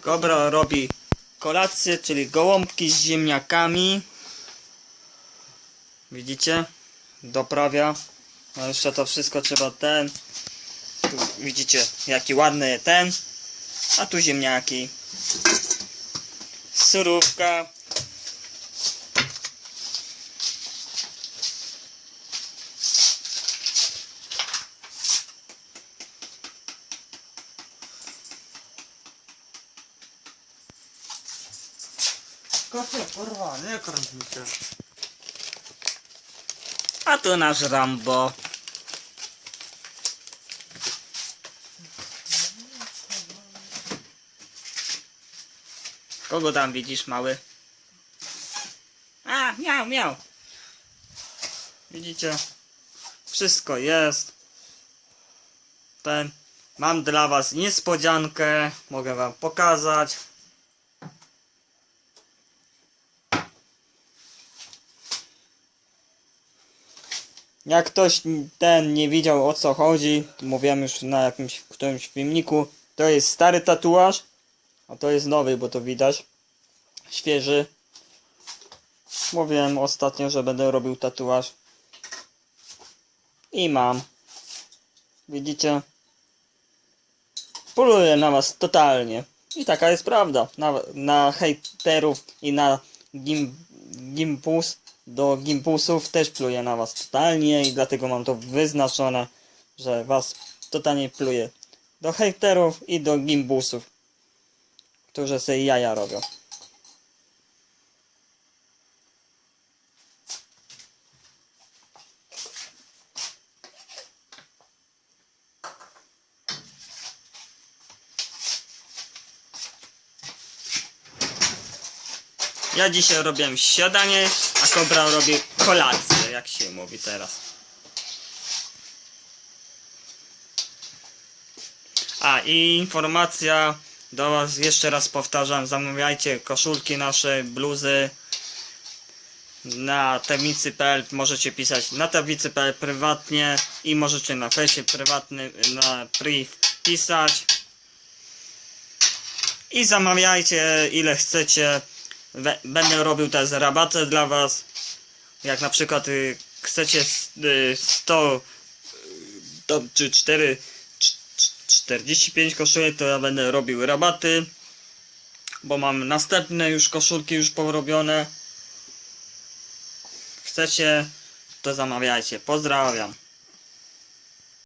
Kobra robi kolację, czyli gołąbki z ziemniakami. Widzicie? Doprawia. No jeszcze to wszystko trzeba ten. Tu widzicie jaki ładny ten. A tu ziemniaki. Surówka. Nie kręć mi się. A tu nasz Rambo. Kogo tam widzisz, mały? A, miał, miał. Widzicie? Wszystko jest. Ten. Mam dla was niespodziankę. Mogę wam pokazać. Jak ktoś ten nie widział o co chodzi, mówiłem już na jakimś którymś filmiku, to jest stary tatuaż, a to jest nowy, bo to widać. Świeży. Mówiłem ostatnio, że będę robił tatuaż. I mam. Widzicie? Poluję na was totalnie. I taka jest prawda. Na, na hejterów i na gim, gimpus do gimpusów też pluję na was totalnie i dlatego mam to wyznaczone, że was totalnie pluję. Do hejterów i do gimbusów, którzy sobie jaja robią. Ja dzisiaj robię śniadanie, a Kobra robi kolację, jak się mówi teraz. A i informacja do Was jeszcze raz powtarzam, zamawiajcie koszulki nasze, bluzy. Na tablicy.pl możecie pisać na tablicy.pl prywatnie i możecie na fejsie prywatny na priv pisać i zamawiajcie ile chcecie będę robił też rabaty dla was. Jak na przykład y, chcecie s- y, 100 y, czy 4 cz- cz- 45 koszulek to ja będę robił rabaty bo mam następne już koszulki już porobione. Chcecie to zamawiajcie. Pozdrawiam